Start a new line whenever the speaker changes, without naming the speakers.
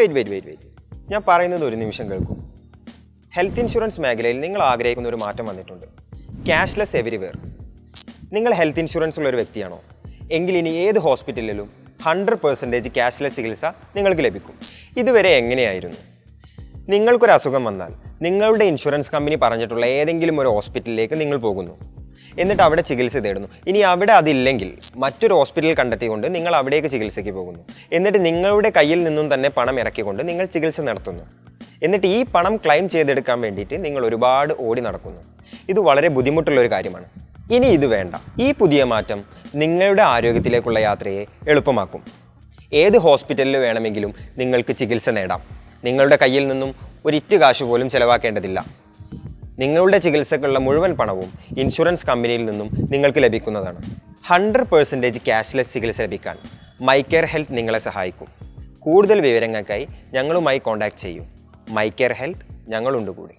Wait wait wait wait ഞാൻ പറയുന്നത് ഒരു നിമിഷം കേൾക്കും. ഹെൽത്ത് ഇൻഷുറൻസ് മേഖലയിൽ നിങ്ങൾ ആഗ്രഹിക്കുന്ന ഒരു മാറ്റം വന്നിട്ടുണ്ട്. ക്യാഷ്ലെസ് എവരിവെയർ നിങ്ങൾ ഹെൽത്ത് ഇൻഷുറൻസ് ഉള്ള ഒരു വ്യക്തിയാണോ? എങ്കിൽ ഇനി ഏത് ഹോസ്പിറ്റലിലും ഹൺഡ്രഡ് പെർസെന്റേജ് ക്യാഷ്ലെസ് ചികിത്സ നിങ്ങൾക്ക് ലഭിക്കും. ഇതുവരെ എങ്ങനെയായിരുന്നു? നിങ്ങൾക്കൊരു അസുഖം വന്നാൽ നിങ്ങളുടെ ഇൻഷുറൻസ് കമ്പനി പറഞ്ഞിട്ടുള്ള ഏതെങ്കിലും ഒരു ഹോസ്പിറ്റലിലേക്ക് നിങ്ങൾ പോകുന്നു. എന്നിട്ട് അവിടെ ചികിത്സ തേടുന്നു. ഇനി അവിടെ അതില്ലെങ്കിൽ മറ്റൊരു ഹോസ്പിറ്റൽ കണ്ടെത്തിക്കൊണ്ട് നിങ്ങൾ അവിടേക്ക് ചികിത്സയ്ക്ക് പോകുന്നു. എന്നിട്ട് നിങ്ങളുടെ കയ്യിൽ നിന്നും തന്നെ പണം ഇറക്കിക്കൊണ്ട് നിങ്ങൾ ചികിത്സ നടത്തുന്നു. എന്നിട്ട് ഈ പണം ക്ലെയിം ചെയ്തെടുക്കാൻ വേണ്ടിയിട്ട് നിങ്ങൾ ഒരുപാട് ഓടി നടക്കുന്നു. ഇത് വളരെ ബുദ്ധിമുട്ടുള്ള ഒരു കാര്യമാണ്. ഇനി ഇത് വേണ്ട. ഈ പുതിയ മാറ്റം നിങ്ങളുടെ ആരോഗ്യത്തിലേക്കുള്ള യാത്രയെ എളുപ്പമാക്കും. ഏത് ഹോസ്പിറ്റലിൽ വേണമെങ്കിലും നിങ്ങൾക്ക് ചികിത്സ നേടാം. നിങ്ങളുടെ കയ്യിൽ നിന്നും ഒരിറ്റ് കാശ് പോലും ചെലവാക്കേണ്ടതില്ല. നിങ്ങളുടെ ചികിത്സക്കുള്ള മുഴുവൻ പണവും ഇൻഷുറൻസ് കമ്പനിയിൽ നിന്നും നിങ്ങൾക്ക് ലഭിക്കുന്നതാണ്. ഹൺഡ്രഡ് പേഴ്സന്റേജ് ക്യാഷ്ലെസ് ചികിത്സ ലഭിക്കാൻ മൈ കെയർ ഹെൽത്ത് നിങ്ങളെ സഹായിക്കും. കൂടുതൽ വിവരങ്ങൾക്കായി ഞങ്ങളുമായി കോൺടാക്റ്റ് ചെയ്യൂ. മൈകെയർ ഹെൽത്ത് ഞങ്ങളുണ്ട് കൂടി.